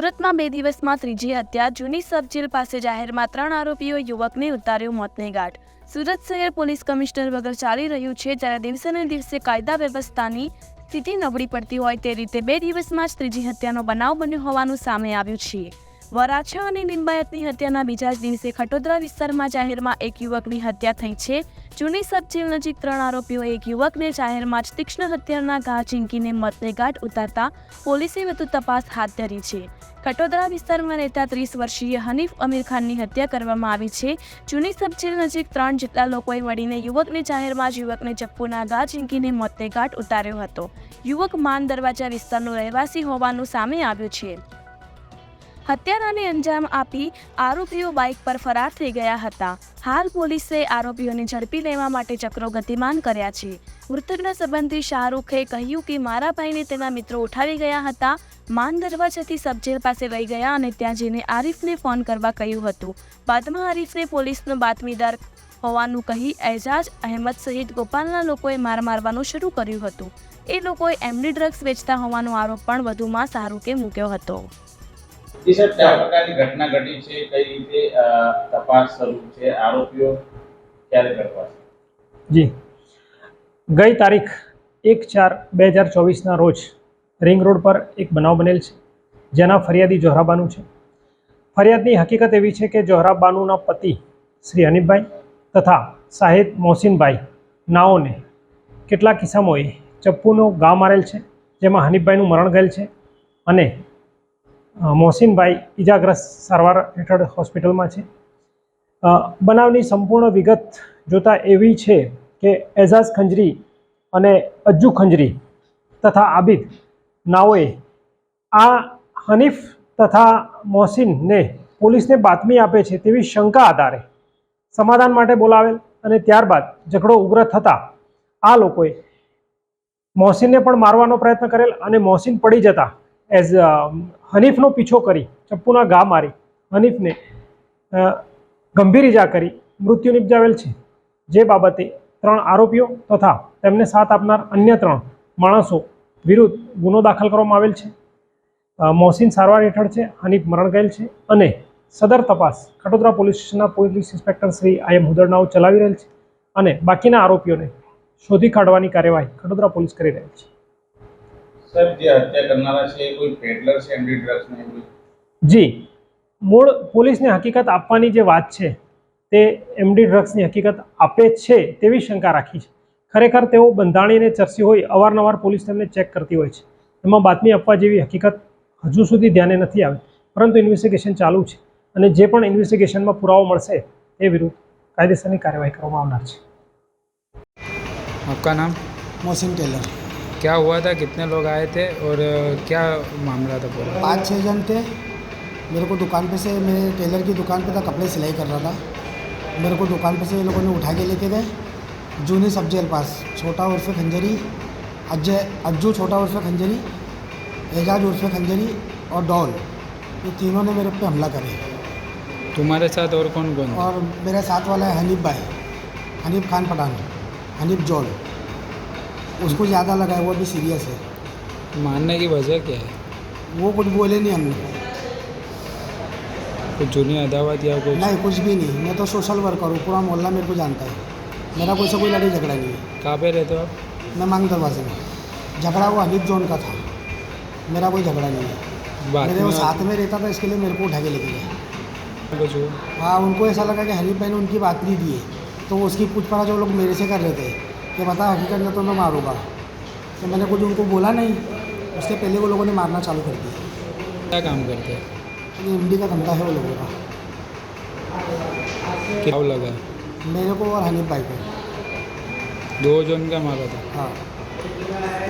સુરતમાં બે દિવસમાં ત્રીજી હત્યા. જૂની સબ જેલ પાસે જાહેરમાં ત્રણ આરોપીઓ, યુવકને ઉતાર્યો મોતને ગાંઠ. સુરત શહેર પોલીસ કમિશનર વગર ચાલી રહ્યું છે. જ્યારે દિવસે ને દિવસે કાયદા વ્યવસ્થાની સ્થિતિ નબળી પડતી હોય તે રીતે બે દિવસમાં જ ત્રીજી હત્યાનો બનાવ બન્યો હોવાનું સામે આવ્યું છે. વરાછા અને લિંબાયતની હત્યાના બીજા જ દિવસે ખટોદરા વિસ્તારમાં જાહેરમાં એક યુવકની હત્યા થઈ છે. જૂની સબ જેલ નજીક ત્રણ આરોપીઓ એક યુવકને જાહેરમાં જ તીક્ષ્ણ હત્યાના ઘા ચીંકીને મતને ઘાટ ઉતારતા પોલીસે વધુ તપાસ હાથ ધરી છે. ખટોદરા વિસ્તારમાં રહેતા ત્રીસ વર્ષીય હનીફ અમીર ખાનની હત્યા કરવામાં આવી છે. જૂની સબ જેલ નજીક ત્રણ જેટલા લોકોએ મળીને યુવકને જાહેરમાં જ યુવકને ચપ્પુના ઘા ચીંકીને મતને ઘાટ ઉતાર્યો હતો. યુવક માન દરવાજા વિસ્તારનો રહેવાસી હોવાનું સામે આવ્યું છે. હત્યારાને અંજામ આપી આરોપીઓ બાઇક પર ફરાર થઈ ગયા હતા. હાલ પોલીસે આરોપીઓને ઝડપી લેવા માટે ચક્રો ગતિમાન કર્યા છે. મૃતકના સંબંધી શાહરૂખે કહ્યું કે મારા ભાઈને તેના મિત્રો ઉઠાવી ગયા હતા. માન દરવાજાથી સબજેલ પાસે લઈ ગયા અને ત્યાં જઈને આરીફને ફોન કરવા કહ્યું હતું. બાદમાં આરીફને પોલીસનો બાતમીદાર હોવાનું કહી એજાજ અહેમદ સહિત ગોપાલના લોકોએ માર મારવાનું શરૂ કર્યું હતું. એ લોકોએ એમડી ડ્રગ્સ વેચતા હોવાનો આરોપ પણ વધુમાં શાહરૂખે મૂક્યો હતો. જી. ગઈ તારીખ એક ચાર બે હજાર ચોવીસના રોજ રિંગ રોડ પર એક બનાવ બનેલ છે, જેના ફરિયાદી જોહરાબાનુ છે. ફરિયાદની હકીકત એવી છે કે જોહરાબાનુના પતિ શ્રી અનિપભાઈ તથા સાહેબ મોહસિનભાઈ નાઓને કેટલાક કિસ્સામોએ ચપ્પુનો ઘા મારેલ છે, જેમાં હનીફભાઈનું મરણ ગયેલ છે અને મોહસિનભાઈ ઇજાગ્રસ્ત સારવાર હેઠળ હોસ્પિટલમાં છે. બનાવની સંપૂર્ણ વિગત જોતા એવી છે કે એઝાઝ ખંજરી અને અજ્જુ ખંજરી તથા આબિદ નાઓએ આ હનીફ તથા મોહસિનને પોલીસને બાતમી આપે છે તેવી શંકા આધારે સમાધાન માટે બોલાવેલ અને ત્યારબાદ ઝઘડો ઉગ્ર થતાં આ લોકોએ મોહસિનને પણ મારવાનો પ્રયત્ન કરેલ અને મોહસિન પડી જતા એઝ હનીફનો પીછો કરી, ચપ્પુના ઘા મારી, હનીફને ગંભીર ઇજા કરી, મૃત્યુ નિપજાવેલ છે. જે બાબતે ત્રણ આરોપીઓ તથા તેમને સાથ આપનાર અન્ય ત્રણ માણસો વિરુદ્ધ ગુનો દાખલ કરવામાં આવેલ છે. મોહસિન સારવાર હેઠળ છે, હનીફ મરણ ગયેલ છે અને સદર તપાસ કટોદરા પોલીસ સ્ટેશનના પોલીસ ઇન્સ્પેક્ટર શ્રી આઈ હુદરનાઓ ચલાવી રહેલ છે અને બાકીના આરોપીઓને શોધી કાઢવાની કાર્યવાહી કટોદરા પોલીસ કરી રહેલ છે. જી મૂળ પોલીસને હકીકત આપવાની જે વાત છે તે એમડી ડ્રગ્સની હકીકત આપે છે તેવી શંકા રાખી છે. ખરેખર તેઓ બંધાણીને ચર્ચી હોય અવારનવાર પોલીસ તેમને ચેક કરતી હોય છે. એમાં બાતમી આપવા જેવી હકીકત હજુ સુધી ધ્યાને નથી આવી પરંતુ ઇન્વેસ્ટિગેશન ચાલુ છે અને જે પણ ઇન્વેસ્ટિગેશનમાં પુરાવો મળશે એ વિરુદ્ધ કાયદેસરની કાર્યવાહી કરવામાં આવનાર છે. આપકા નામ? મોસિન ટેલર. क्या हुआ था कितने लोग आए थे और क्या मामला था पूरा? पाँच छः जन थे। मेरे को दुकान पे से मैं टेलर की दुकान पे था कपड़े सिलाई कर रहा था। मेरे को दुकान पे से ये लोगों ने उठा के लेके गए। जूनी सब जेल पास छोटा उर्फ़ खंजरी अजय अज्जू छोटा उर्फ़ खंजरी एजाज उर्फ़ खंजरी और डॉल। ये तीनों ने मेरे पे हमला करे। तुम्हारे साथ और कौन कौन? और मेरे साथ वाला है हनीफ भाई हनीफ खान पठान हनीफ जॉल। उसको ज़्यादा लगा है वो भी सीरियस है। मारने की वजह क्या है? वो कुछ बोले नहीं हमने। कुछ जूनी अदावत या कुछ? नहीं कुछ भी नहीं। मैं तो सोशल वर्कर हूँ पूरा मोहल्ला मेरे को जानता है। मेरा कोई से कोई लड़ाई झगड़ा नहीं है। कहाँ पे रहते हो आप? मैं मांग दरवाजे में। झगड़ा वो हनीफ जोन का था। मेरा कोई झगड़ा नहीं है। मेरे वो साथ में रहता था इसके लिए मेरे को उठा के लेके गए हाँ उनको ऐसा लगा कि हनीफ भाई ने उनकी बात नहीं दी है। तो उसकी पूछपरछ वो लोग मेरे से कर रहे थे कि बता हकीकत में तो मैं मारूंगा तो मैंने कुछ उनको बोला नहीं उसके पहले वो लोगों ने मारना चालू कर दिया क्या काम करते हैं एम का धंधा है वो लोगों का क्या लगा मेरे को और हनीफ भाई को दो जन का मारा था हाँ